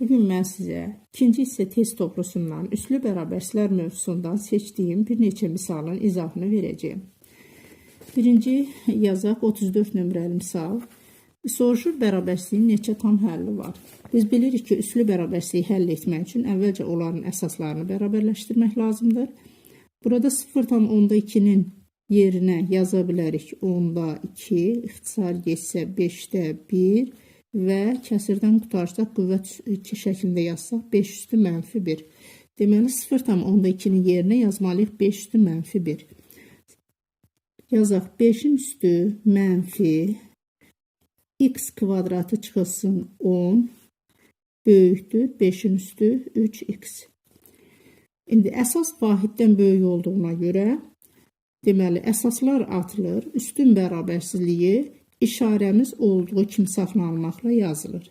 Bugün mən sizə ikinci hissə test toplusundan üslü bərabərslər mövzusundan seçdiyim bir neçə misalın izahını verəcəyim. Birinci yazaq 34 nömrəli misal. Soruşur bərabərsliyin neçə tam həlli var? Biz bilirik ki, üslü bərabərsliyi həll etmək üçün əvvəlcə onların əsaslarını bərabərləşdirmək lazımdır. Burada 0,2-nin yerinə yaza bilərik 10-da 2, ixtisar getsə 5-də 1 və kəsirdən qutarsaq qüvvət 2 şəklində yazsaq 5 üstü mənfi 1. Deməli 0,2-nin yerinə yazmalıyıq 5 üstü mənfi 1. Yazaq 5-in üstü mənfi x kvadratı çıxılsın 10 böyükdür 5-in üstü 3x. İndi əsas vahiddən böyük olduğuna görə deməli əsaslar atılır. Üstün bərabərsizliyi işarəmiz olduğu kimi saxlanılmaqla yazılır.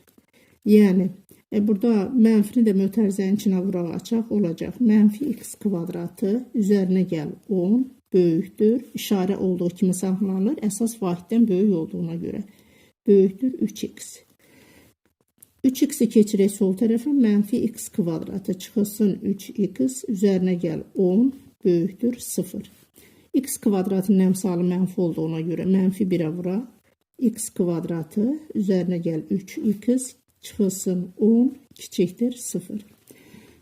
Yəni e, burada mənfini də mötərizənin içinə vuraq açaq olacaq. Mənfi x kvadratı üzərinə gəl 10 böyükdür. İşarə olduğu kimi saxlanılır. Əsas vahiddən böyük olduğuna görə. Böyükdür 3x. 3x-i keçirək sol tərəfə mənfi x kvadratı çıxılsın 3x üzərinə gəl 10 böyükdür 0. x kvadratın əmsalı mənfi olduğuna görə mənfi 1-ə vuraq x kvadratı üzerine gel 3x çıxılsın 10 kiçikdir 0.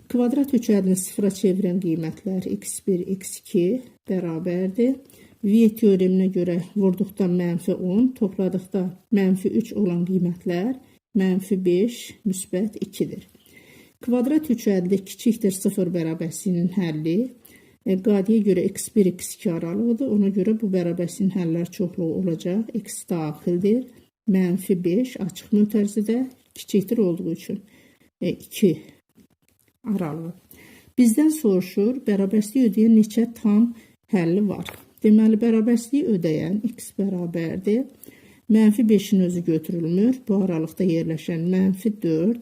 Kvadrat üçədini sıfıra çevirən qiymətlər x1, x2 bərabərdir. V teoreminə görə vurduqda mənfi 10, topladıqda mənfi 3 olan qiymətlər mənfi 5, müsbət 2-dir. Kvadrat üçədli kiçikdir 0 bərabərsinin həlli e, qadiyə görə x1, x2 aralığıdır. Ona görə bu bərabərsinin həllər çoxluğu olacaq. x daxildir. Mənfi 5 açıq mötərizədə kiçikdir olduğu üçün e, 2 aralığı. Bizdən soruşur, bərabərsliyi ödəyən neçə tam həlli var? Deməli, bərabərsliyi ödəyən x bərabərdir. Mənfi 5-in özü götürülmür. Bu aralıqda yerləşən mənfi 4,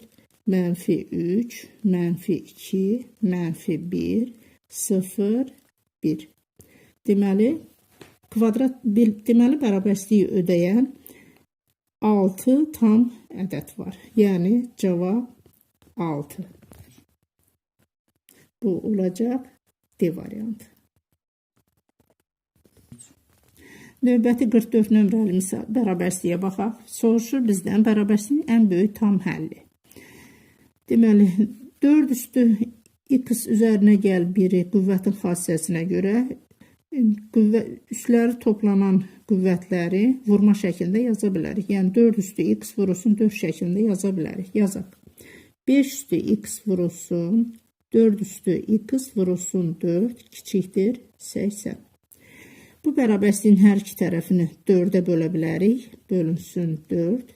mənfi 3, mənfi 2, mənfi 1, 0, 1. Deməli, kvadrat bil, deməli bərabərsliyi ödəyən 6 tam ədəd var. Yəni cavab 6. Bu olacaq D variantı. Növbəti 44 nömrəli misal bərabərsliyə baxaq. Soruşur bizdən bərabərsliyin ən böyük tam həlli. Deməli 4 üstü x üzərinə gəl 1-i qüvvətin xassəsinə görə qüvvə, üstləri toplanan qüvvətləri vurma şəklində yaza bilərik. Yəni 4 üstü x vurulsun 4 şəklində yaza bilərik. Yazaq. 5 üstü x vurulsun 4 üstü x vurulsun 4 kiçikdir 80. Bu bərabərsliyin hər iki tərəfini 4-ə bölə bilərik. Bölünsün 4.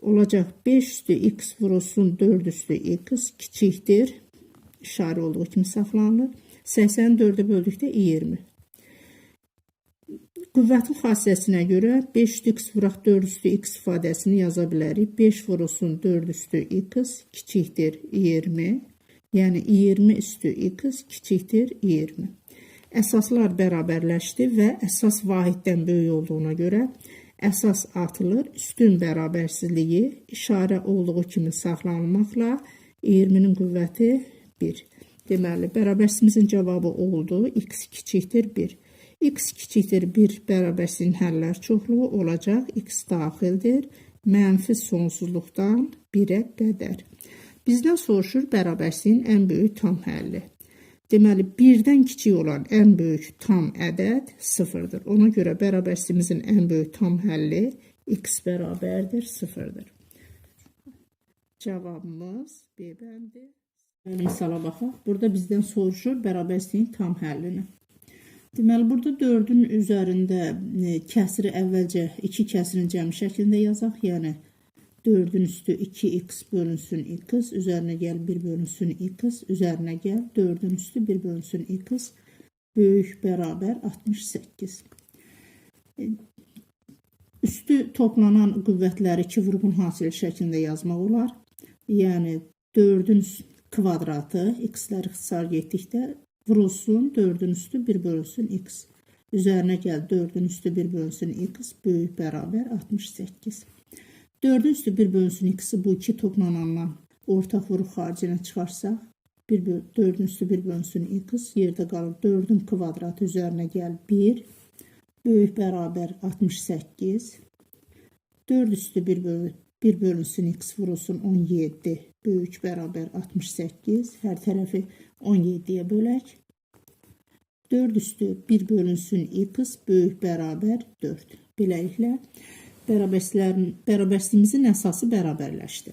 Olacaq 5 üstü x vurulsun 4 üstü x kiçikdir işarə olduğu kimi saxlanılır. 84-ə böldükdə 20. Qüvvətin xassəsinə görə 5 x vuraq 4 üstü x ifadəsini yaza bilərik. 5 vurulsun 4 üstü x kiçikdir 20. Yəni 20 üstü x kiçikdir 20. Əsaslar bərabərləşdi və əsas vahiddən böyük olduğuna görə əsas atılır. Üstün bərabərsizliyi işarə olduğu kimi saxlanılmaqla 20-nin qüvvəti 1. Deməli, bərabərsimizin cavabı oldu. X kiçikdir 1. X kiçikdir 1 bərabərsinin həllər çoxluğu olacaq. X daxildir. Mənfi sonsuzluqdan 1-ə qədər. Bizdən soruşur bərabərsliyin ən böyük tam həlli. Deməli, birdən kiçik olan ən böyük tam ədəd sıfırdır. Ona görə bərabərsimizin ən böyük tam həlli x bərabərdir sıfırdır. Cavabımız B bəndi. Misala baxaq. Burada bizdən soruşur bərabərsliyin tam həllini. Deməli, burada 4-ün üzərində e, kəsiri əvvəlcə 2 kəsirin cəmi şəklində yazaq. Yəni 4-ün üstü 2x bölünsün x, üzərinə gəl 1 bölünsün x, üzərinə gəl 4-ün üstü 1 bölünsün x, böyük bərabər 68. E, üstü toplanan qüvvətləri 2 vurğun hasili şəklində yazmaq olar. Yəni 4-ün kvadratı x'lər ixtisar getdikdə vurulsun 4-ün üstü 1 bölünsün x. Üzərinə gəl 4-ün üstü 1 bölünsün x böyük bərabər 68. 4'ün üstü 1 bölünsün ikisi bu iki toplanandan ortaq vuruq xaricinə çıxarsaq 1 böl 4'ün üstü 1 bölünsün x yerdə qalır 4'ün kvadratı üzərinə gəl 1 böyük bərabər 68 4 üstü 1 bölü 1 bölünsün x vurulsun 17 böyük bərabər 68 hər tərəfi 17-yə bölək 4 üstü 1 bölünsün x böyük bərabər 4 beləliklə bərabərslərin bərabərslimizin əsası bərabərləşdi.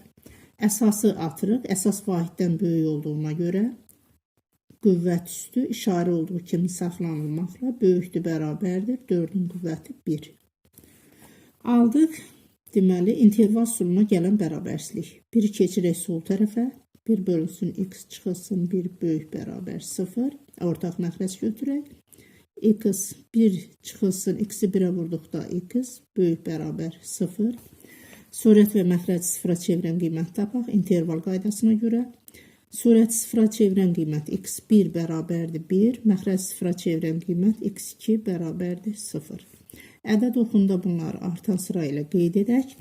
Əsası atırıq əsas vahiddən böyük olduğuna görə qüvvət üstü işarə olduğu kimi saxlanılmaqla böyükdür bərabərdir 4-ün qüvvəti 1 aldıq Deməli, interval usuluna gələn bərabərslik. Biri keçirək sol tərəfə, 1 bölünsün x çıxılsın 1 böyük bərabər 0. Ortaq məxrəc götürək. x 1 çıxılsın, x-i 1-ə vurduqda x böyük bərabər 0. Surət və məxrəc sıfıra çevirən qiymət tapaq interval qaydasına görə. Surət sıfıra çevirən qiymət x1 bərabərdir 1, məxrəc sıfıra çevirən qiymət x2 bərabərdir 0. Ədəd oxunda bunları artan sıra ilə qeyd edək.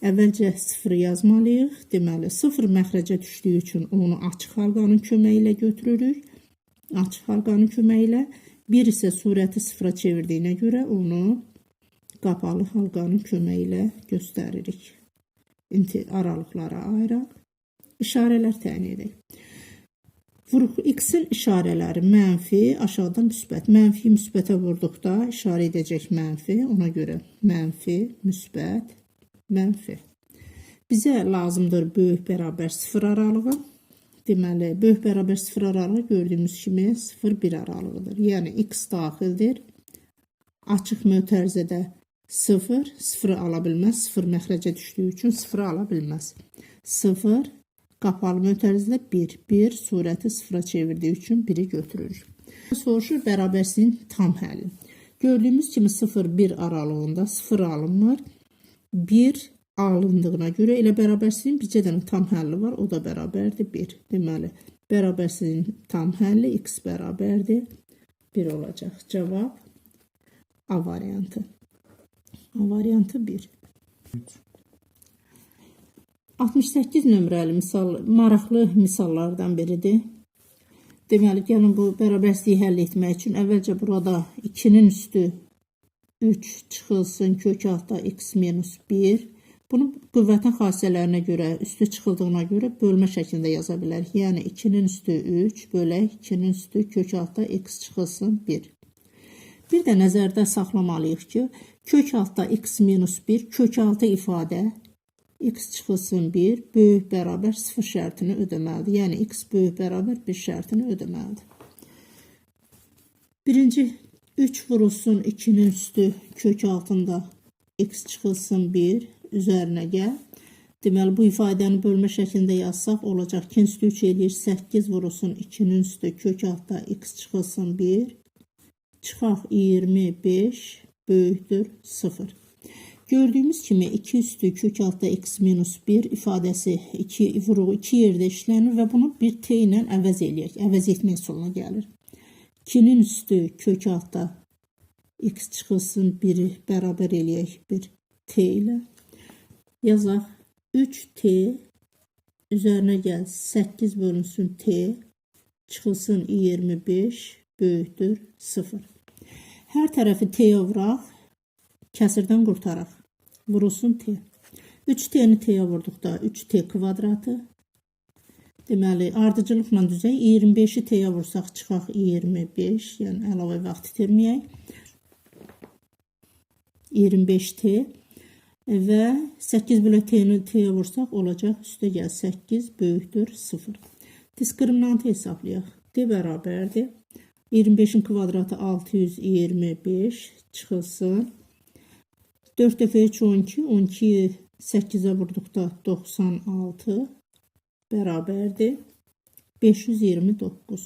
Əvvəlcə 0 yazmalıyıq. Deməli 0 məxrəcə düşdüyü üçün onu açıq halqanın köməyi ilə götürürük. Açıq halqanın köməyi ilə 1 isə surəti 0-a çevirdiyinə görə onu qapalı halqanın köməyi ilə göstəririk. İnti aralıqlara ayıraq. İşarələr təyin edək. Vuruq x-in işarələri mənfi, aşağıdan müsbət. Mənfi müsbətə vurduqda işarə edəcək mənfi, ona görə mənfi, müsbət, mənfi. Bizə lazımdır böyük bərabər 0 aralığı. Deməli, böyük bərabər 0 aralığı gördüyümüz kimi 0-1 aralığıdır. Yəni x daxildir. Açıq mötərizədə 0, 0 ala bilməz. 0 məxrəcə düşdüyü üçün 0 ala bilməz. 0 Qapalı mötərizədə 1, 1 surəti sıfıra çevirdiyi üçün 1-i götürürük. Soruşur bərabərsizliyin tam həlli. Gördüyümüz kimi 0-1 aralığında 0 alınmır. 1 alındığına görə elə bərabərsizliyin bircə dənə tam həlli var. O da bərabərdir 1. Deməli, bərabərsizliyin tam həlli x bərabərdir 1 olacaq. Cavab A variantı. A variantı 1. 68 nömrəli misal maraqlı misallardan biridir. Deməli, gəlin bu bərabərsliyi həll etmək üçün əvvəlcə burada 2-nin üstü 3 çıxılsın kök altda x minus 1. Bunu qüvvətin xassələrinə görə, üstü çıxıldığına görə bölmə şəklində yaza bilərik. Yəni 2-nin üstü 3 bölək 2-nin üstü kök altda x çıxılsın 1. Bir də nəzərdə saxlamalıyıq ki, kök altda x minus 1 kök altı ifadə x çıxılsın 1 böyük bərabər 0 şərtini ödəməlidir. Yəni x böyük bərabər 1 şərtini ödəməlidir. Birinci 3 vurulsun 2-nin üstü kök altında x çıxılsın 1 üzərinə gəl. Deməli bu ifadəni bölmə şəklində yazsaq olacaq. 2 üstü 3 eləyir 8 vurulsun 2-nin üstü kök altda x çıxılsın 1 çıxaq 25 böyükdür 0. Gördüğümüz kimi 2 üstü kök altda x minus 1 ifadəsi 2 vuruğu 2 yerdə işlənir və bunu bir t ilə əvəz eləyək. Əvəz etmək soluna gəlir. 2-nin üstü kök altda x çıxılsın 1-i bərabər eləyək bir t ilə. Yazaq 3t üzərinə gəl 8 bölünsün t çıxılsın 25 böyükdür 0. Hər tərəfi t-yə vuraq. Kəsirdən qurtaraq vurulsun t. 3t-ni t-yə vurduqda 3t kvadratı. Deməli, ardıcılıqla düzək 25-i t-yə vursaq çıxaq 25, yəni əlavə vaxt itirməyək. 25t və 8 bölü t-ni t-yə vursaq olacaq üstə gəl 8 böyükdür 0. Diskriminantı hesablayaq. d bərabərdir. 25-in kvadratı 625 çıxılsın 4 dəfə 3 12, 12-yi 8-ə vurduqda 96 bərabərdir 529.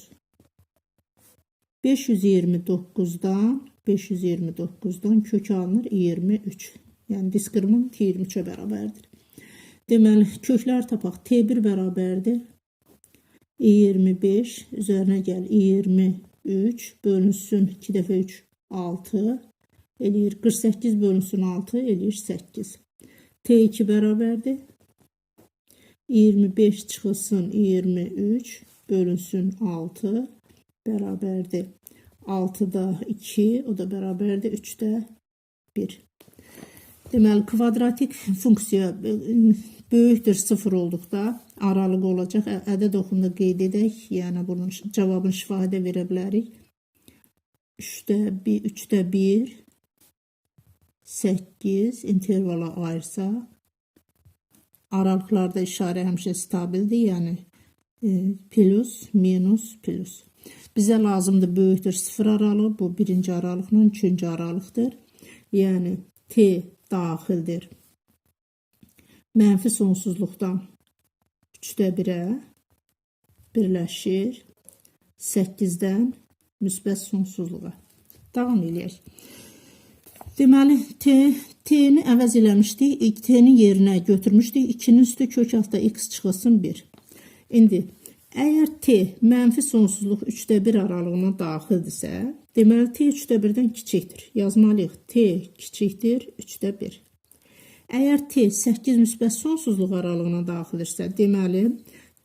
529-dan 529-dan kök alınır 23. Yəni diskriminant 23-ə bərabərdir. Deməli, köklər tapaq. T1 bərabərdir. 25 üzərinə gəl 23 bölünsün 2 dəfə 3 6 eləyir 48 bölünsün 6 eləyir 8. T2 bərabərdir. 25 çıxılsın 23 bölünsün 6 bərabərdir. 6-da 2, o da bərabərdir 3-də 1. Deməli, kvadratik funksiya e, böyükdür 0 olduqda aralıq olacaq. Ədəd oxunda qeyd edək. Yəni bunun cavabını şifahidə verə bilərik. 3-də 1, 3-də 1 8 intervala ayırsaq aralıqlarda işarə həmişə stabildir, yəni e, plus, minus, plus. Bizə lazımdır böyükdür 0 aralığı, bu birinci aralıqla üçüncü aralıqdır. Yəni t daxildir. Mənfi sonsuzluqdan 3-də 1-ə birləşir. 8-dən müsbət sonsuzluğa. Davam eləyək. Deməli, t, t-ni əvəz eləmişdik, t-nin yerinə götürmüşdük. 2-nin üstü kök altda x çıxılsın 1. İndi, əgər t mənfi sonsuzluq 3-də 1 aralığına daxildirsə, deməli, t 3-də 1-dən kiçikdir. Yazmalıyıq, t kiçikdir 3-də 1. Əgər t 8 müsbət sonsuzluq aralığına daxildirsə, deməli,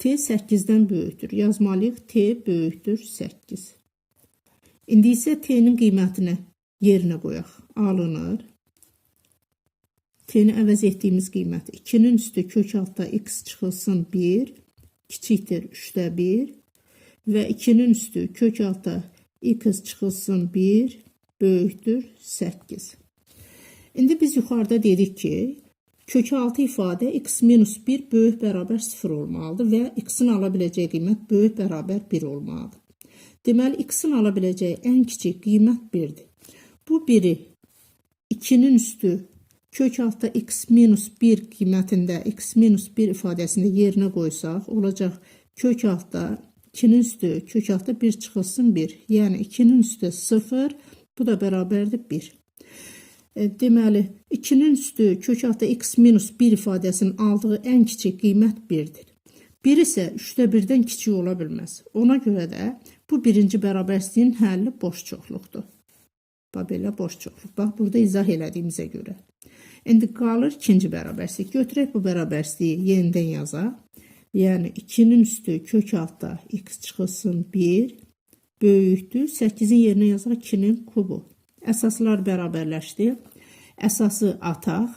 t 8-dən böyükdür. Yazmalıyıq, t böyükdür 8. İndi isə t-nin yerinə qoyaq. Alınır. T-ni əvəz etdiyimiz qiymət 2-nin üstü kök altda x çıxılsın 1 kiçikdir 3-də 1 və 2-nin üstü kök altda x çıxılsın 1 böyükdür 8. İndi biz yuxarıda dedik ki, kök altı ifadə x minus 1 böyük bərabər 0 olmalıdır və x-in ala qiymət böyük bərabər 1 olmalıdır. Deməli, x-in ala biləcəyi ən kiçik qiymət 1-dir. Bu biri 2-nin üstü kök altda x minus 1 qiymətində x minus 1 ifadəsində yerinə qoysaq, olacaq kök altda 2-nin üstü kök altda 1 çıxılsın 1. Yəni 2-nin üstü 0, bu da bərabərdir 1. E, deməli, 2-nin üstü kök altda x minus 1 ifadəsinin aldığı ən kiçik qiymət 1-dir. 1 isə 3-də 1-dən kiçik ola. Ona görə də bu birinci bərabərsliyin həlli boş çoxluqdur. Bax belə boş çoxluq. Bax burada izah elədiyimizə görə. İndi qalır ikinci bərabərslik. Götürək bu bərabərsliyi yenidən yazaq. Yəni 2-nin üstü kök altda x çıxılsın 1 böyükdür. 8-in yerinə yazaq 2-nin kubu. Əsaslar bərabərləşdi. Əsası ataq.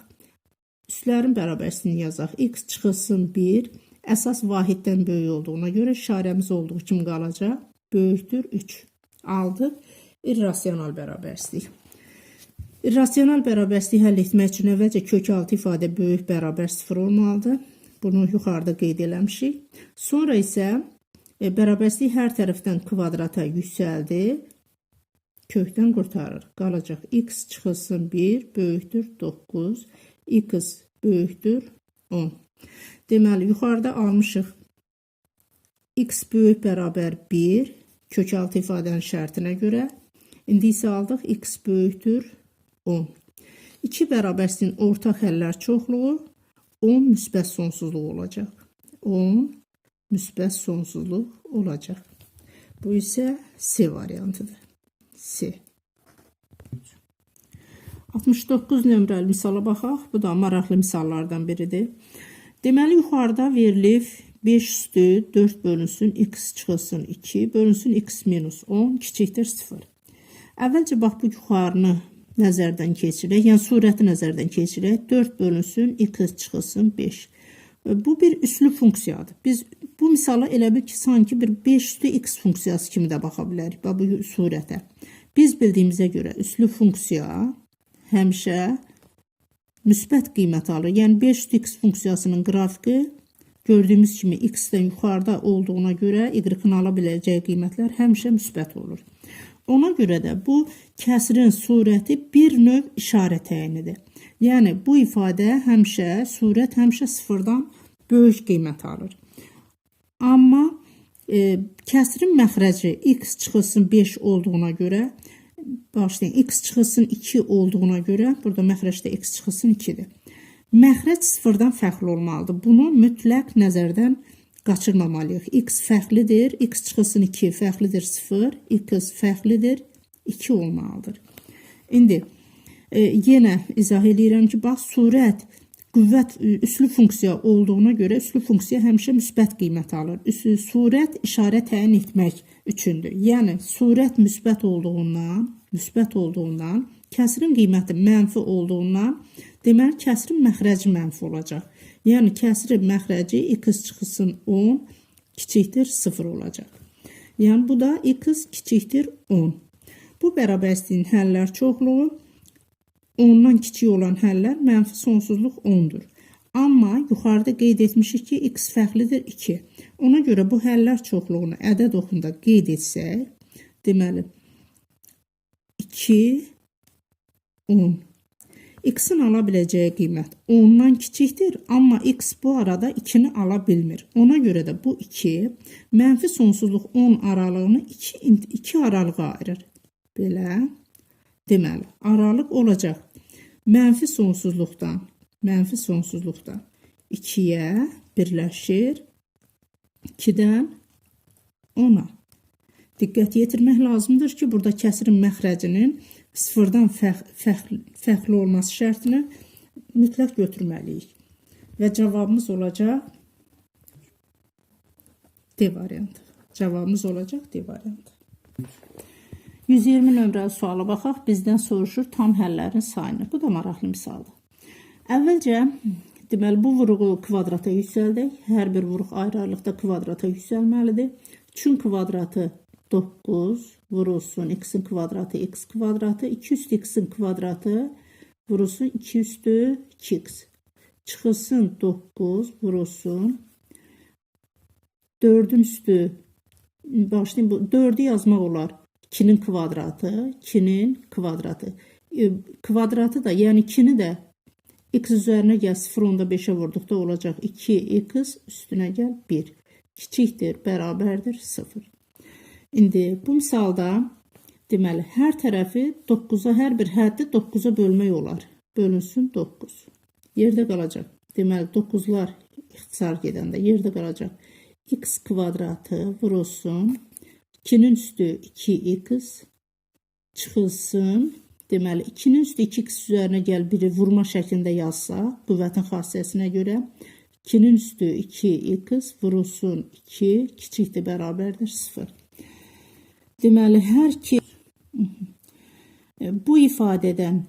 Üstlərin bərabərsini yazaq. X çıxılsın 1. Əsas vahiddən böyük olduğuna görə işarəmiz olduğu kimi qalacaq. Böyükdür 3. Aldıq. İrrasional bərabərslik. İrrasional bərabərsliyi həll etmək üçün əvvəlcə kök altı ifadə böyük bərabər 0 olmalıdır. Bunu yuxarıda qeyd eləmişik. Sonra isə e, bərabərslik hər tərəfdən kvadrata yüksəldi. Kökdən qurtarır. Qalacaq x çıxılsın 1 böyükdür 9, x böyükdür 10. Deməli, yuxarıda almışıq x böyük bərabər 1 kök altı ifadənin şərtinə görə. İndi isə aldıq x böyükdür 10. 2 bərabərsliyin ortaq həllər çoxluğu 10 müsbət sonsuzluq olacaq. 10 müsbət sonsuzluq olacaq. Bu isə C variantıdır. C. 69 nömrəli misala baxaq. Bu da maraqlı misallardan biridir. Deməli, yuxarıda verilib 5 üstü 4 bölünsün x çıxılsın 2 bölünsün x minus 10 kiçikdir 0. Əvvəlcə bax bu yuxarını nəzərdən keçirək, yəni surəti nəzərdən keçirək. 4 bölünsün x çıxılsın 5. Bu bir üslü funksiyadır. Biz bu misala elə bil ki, sanki bir 5 üstü x funksiyası kimi də baxa bilərik bax bu surətə. Biz bildiyimizə görə üslü funksiya həmişə müsbət qiymət alır. Yəni 5 üstü x funksiyasının qrafiki gördüyümüz kimi x-dən yuxarıda olduğuna görə y-in ala biləcəyi qiymətlər həmişə müsbət olur. Ona görə də bu kəsrin surəti bir növ işarə təyinidir. Yəni bu ifadə həmişə surət həmişə sıfırdan böyük qiymət alır. Amma e, kəsrin məxrəci x çıxılsın 5 olduğuna görə başlayın x çıxılsın 2 olduğuna görə burada məxrəcdə x çıxılsın 2-dir. Məxrəc sıfırdan fərqli olmalıdır. Bunu mütləq nəzərdən qaçırmamalıyıq. X fərqlidir, x çıxılsın 2 fərqlidir 0, x fərqlidir 2 olmalıdır. İndi e, yenə izah edirəm ki, bax surət qüvvət e, üslü funksiya olduğuna görə üslü funksiya həmişə müsbət qiymət alır. Üslü surət işarə təyin etmək üçündür. Yəni surət müsbət olduğundan, müsbət olduğundan, kəsirin qiyməti mənfi olduğundan, deməli kəsirin məxrəci mənfi olacaq. Yəni kəsirin məxrəci x çıxılsın 10 kiçikdir 0 olacaq. Yəni bu da x kiçikdir 10. Bu bərabərsliyin həllər çoxluğu 10-dan kiçik olan həllər mənfi sonsuzluq 10-dur. Amma yuxarıda qeyd etmişik ki, x fərqlidir 2. Ona görə bu həllər çoxluğunu ədəd oxunda qeyd etsək, deməli 2 10 X-in ala biləcəyi qiymət 10-dan kiçikdir, amma X bu arada 2-ni ala bilmir. Ona görə də bu 2 mənfi sonsuzluq 10 aralığını 2 2 aralığa ayırır. Belə deməli, aralıq olacaq. Mənfi sonsuzluqdan, mənfi sonsuzluqdan 2-yə birləşir 2-dən 10-a. Diqqət yetirmək lazımdır ki, burada kəsirin məxrəcinin sıfırdan fərq, fərqli, fərqli olması şərtini mütləq götürməliyik. Və cavabımız olacaq D variantı. Cavabımız olacaq D variantı. 120 nömrəli suala baxaq. Bizdən soruşur tam həllərin sayını. Bu da maraqlı misaldır. Əvvəlcə deməli bu vuruğu kvadrata yüksəldək. Hər bir vuruq ayrı-ayrılıqda kvadrata yüksəlməlidir. Çün kvadratı 9 vurulsun x'in kvadratı x kvadratı 2 üstü x'in kvadratı vurulsun 2 üstü 2x çıxılsın 9 vurulsun. 4'ün üstü başlayayım bu 4'ü yazmaq olar. 2'nin kvadratı 2'nin kvadratı e, kvadratı da yani 2'ni de x üzerine gel 0 onda 5'e vurduqda olacaq. 2x üstüne gel 1 kiçikdir bərabərdir 0 İndi bu misalda deməli hər tərəfi 9-a hər bir həddi 9-a bölmək olar. Bölünsün 9. Yerdə qalacaq. Deməli 9-lar ixtisar gedəndə yerdə qalacaq. x kvadratı vurulsun 2-nin üstü 2x çıxılsın. Deməli 2-nin üstü 2x üzərinə gəl biri vurma şəklində yazsa, qüvvətin xassəsinə görə 2-nin üstü 2x vurulsun 2 kiçikdir bərabərdir 0. Deməli, hər ki e, bu ifadədən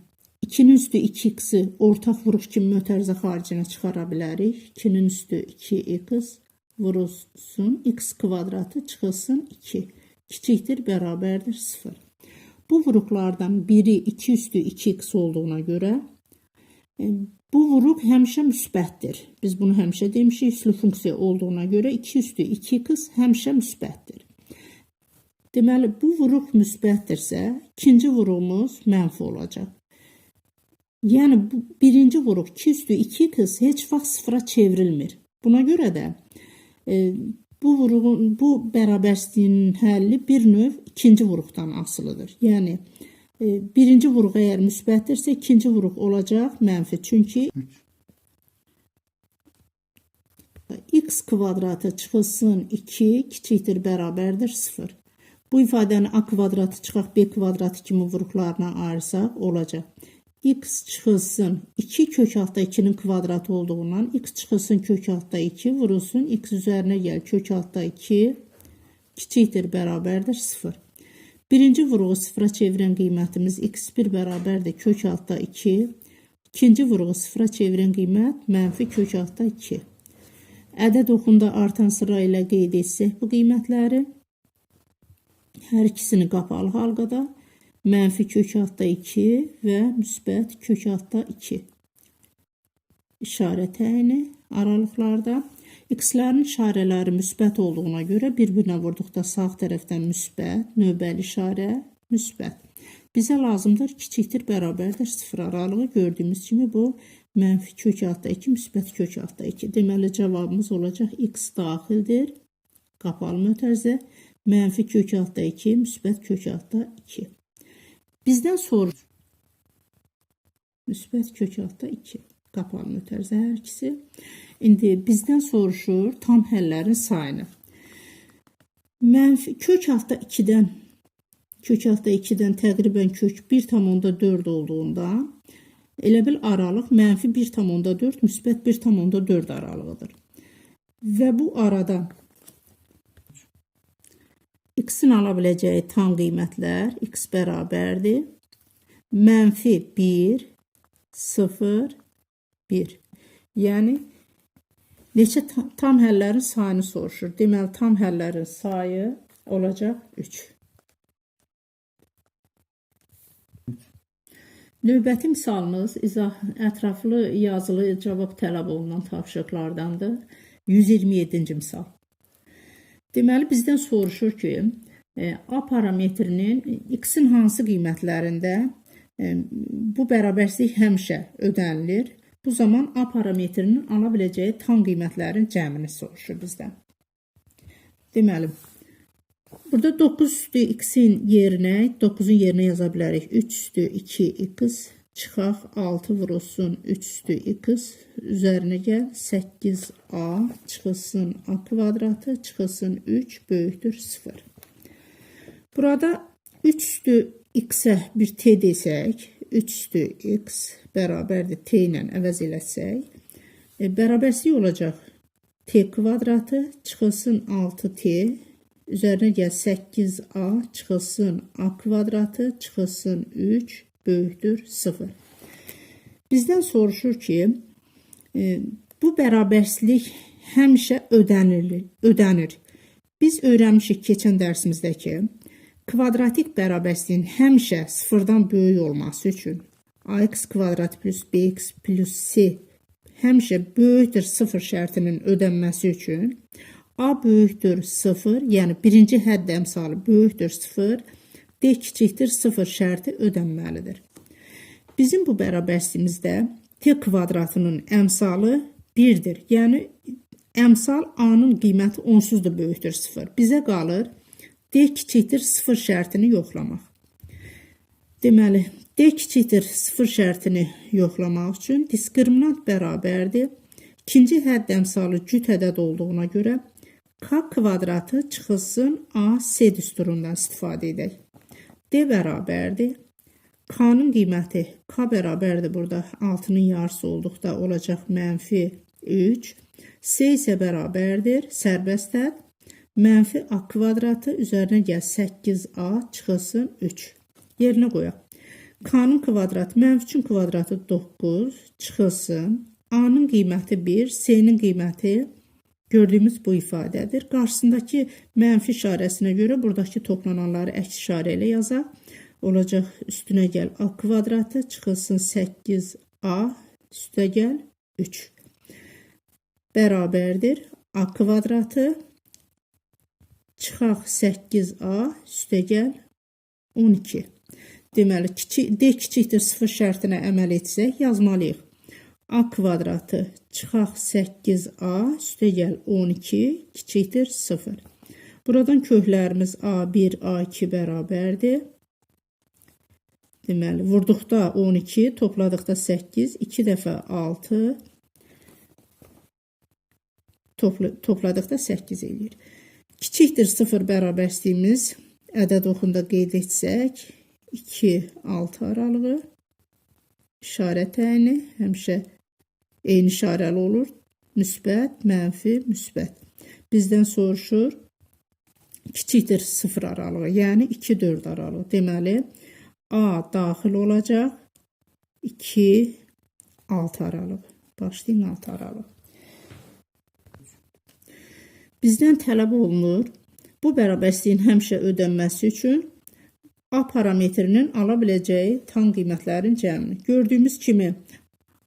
2-nin üstü 2x-i ortaq vuruş kimi mötərizə xaricinə çıxara bilərik. 2-nin üstü 2x vurulsun, x kvadratı çıxılsın 2. Kiçikdir, bərabərdir 0. Bu vuruqlardan biri 2 üstü 2x olduğuna görə e, bu vuruq həmişə müsbətdir. Biz bunu həmişə demişik, üslü funksiya olduğuna görə 2 üstü 2x həmişə müsbətdir. Deməli, bu vuruq müsbətdirsə, ikinci vuruğumuz mənfi olacaq. Yəni, bu, birinci vuruq 2 üstü 2 qız heç vaxt sıfıra çevrilmir. Buna görə də e, bu vuruğun, bu bərabərsliyin həlli bir növ ikinci vuruqdan asılıdır. Yəni, e, birinci vuruq əgər müsbətdirsə, ikinci vuruq olacaq mənfi. Çünki x kvadratı çıxılsın 2 kiçikdir bərabərdir 0. Bu ifadəni a kvadratı çıxaq b kvadratı kimi vuruqlarına ayırsaq olacaq. x çıxılsın 2 kök altda 2-nin kvadratı olduğundan x çıxılsın kök altda 2 vurulsun x üzərinə gəl kök altda 2 kiçikdir bərabərdir 0. Birinci vuruğu sıfıra çevirən qiymətimiz x1 bərabərdir kök altda 2. İkinci vuruğu sıfıra çevirən qiymət mənfi kök altda 2. Ədəd oxunda artan sıra ilə qeyd etsək bu qiymətləri Hər ikisini qapalı halqada mənfi kök altda 2 və müsbət kök altda 2 işarə təyini aralıqlarda x-lərin işarələri müsbət olduğuna görə bir-birinə vurduqda sağ tərəfdən müsbət, növbəli işarə müsbət. Bizə lazımdır kiçikdir bərabərdir 0 aralığı gördüyümüz kimi bu mənfi kök altda 2 müsbət kök altda 2. Deməli cavabımız olacaq x daxildir. Qapalı mötərizə Mənfi kök altda 2, müsbət kök altda 2. Bizdən sorur. Müsbət kök altda 2. Qapalı mötərizə hər ikisi. İndi bizdən soruşur tam həllərin sayını. Mənfi kök altda 2-dən kök altda 2-dən təqribən kök 1,4 olduğunda Elə bil aralıq mənfi 1,4 müsbət 1,4 aralığıdır. Və bu arada x-in ala biləcəyi tam qiymətlər x bərabərdir. Mənfi 1, 0, 1. Yəni neçə ta- tam həllərin sayını soruşur. Deməli tam həllərin sayı olacaq 3. Növbəti misalımız izah ətraflı yazılı cavab tələb olunan tapşırıqlardandır. 127-ci misal. Deməli bizdən soruşur ki, e, A parametrinin x-in hansı qiymətlərində e, bu bərabərsizlik həmişə ödənilir. Bu zaman A parametrinin ala biləcəyi tam qiymətlərin cəmini soruşur bizdən. Deməli, burada 9 üstü x-in yerinə 9-un yerinə yaza bilərik. 3 üstü 2x çıxaq 6 vurulsun 3 üstü x üzərinə gəl 8a çıxılsın a. Kvadratı çıxılsın 3 böyükdür 0. Burada 3 üstü x-ə bir t desək, 3 üstü x bərabərdir t ilə əvəz eləsək, e, bərabərsizlik olacaq t kvadratı çıxılsın 6t üzərinə gəl 8a çıxılsın a kvadratı çıxılsın 3 böyükdür 0. Bizdən soruşur ki, e, bu bərabərsizlik həmişə ödənilir, ödənir. Biz öyrənmişik keçən dərsimizdə ki, kvadratik bərabərsizliyin həmişə sıfırdan böyük olması üçün ax kvadrat plus bx plus c həmişə böyükdür 0 şərtinin ödənməsi üçün a böyükdür 0, yəni birinci hədd əmsalı böyükdür 0, d kiçikdir 0 şərti ödənməlidir. Bizim bu bərabərsizimizdə t kvadratının əmsalı 1-dir. Yəni əmsal a-nın qiyməti onsuz da böyükdür 0. Bizə qalır d kiçikdir 0 şərtini yoxlamaq. Deməli, d kiçikdir 0 şərtini yoxlamaq üçün diskriminant bərabərdir. İkinci hədd əmsalı cüt ədəd olduğuna görə k kvadratı çıxılsın a c düsturundan istifadə edək. D bərabərdir. K-nın qiyməti K bərabərdir burada 6-nın yarısı olduqda olacaq mənfi 3. C isə bərabərdir sərbəst hədd mənfi a kvadratı üzərinə gəl 8a çıxılsın 3. Yerinə qoyaq. K-nın kvadratı mənfi 3-ün kvadratı 9 çıxılsın. A-nın qiyməti 1, C-nin qiyməti gördüyümüz bu ifadədir. Qarşısındakı mənfi işarəsinə görə buradakı toplananları əks işarə ilə yazaq olacaq üstünə gəl a kvadratı çıxılsın 8a üstə gəl 3 bərabərdir. A kvadratı çıxaq 8a üstə gəl 12 deməli kiçik d kiçikdir 0 şərtinə əməl etsək yazmalıyıq a kvadratı çıxaq 8a üstə gəl 12 kiçikdir 0 Buradan köklərimiz A1, A2 bərabərdir. Deməli, vurduqda 12, topladıqda 8, 2 dəfə 6, topla, topladıqda 8 eləyir. Kiçikdir 0 bərabərstliyimiz ədəd oxunda qeyd etsək, 2, 6 aralığı işarə təyini həmişə eyni işarəli olur. Müsbət, mənfi, müsbət. Bizdən soruşur kiçikdir 0 aralığı, yəni 2-4 aralığı. Deməli, A daxil olacaq. 2 6 aralıq. Başlayın 6 aralıq. Bizdən tələb olunur. Bu bərabərsizliyin həmişə ödənməsi üçün A parametrinin ala biləcəyi tam qiymətlərin cəmini. Gördüyümüz kimi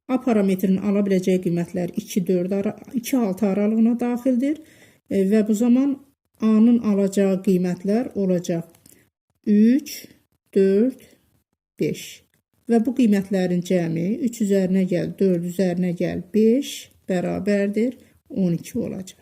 A parametrinin ala biləcəyi qiymətlər 2 4 ara 2 6 aralığına daxildir e, və bu zaman A-nın alacağı qiymətlər olacaq 3 4 5. Və bu qiymətlərin cəmi 3 üzərinə gəl, 4 üzərinə gəl, 5 bərabərdir 12 olacaq.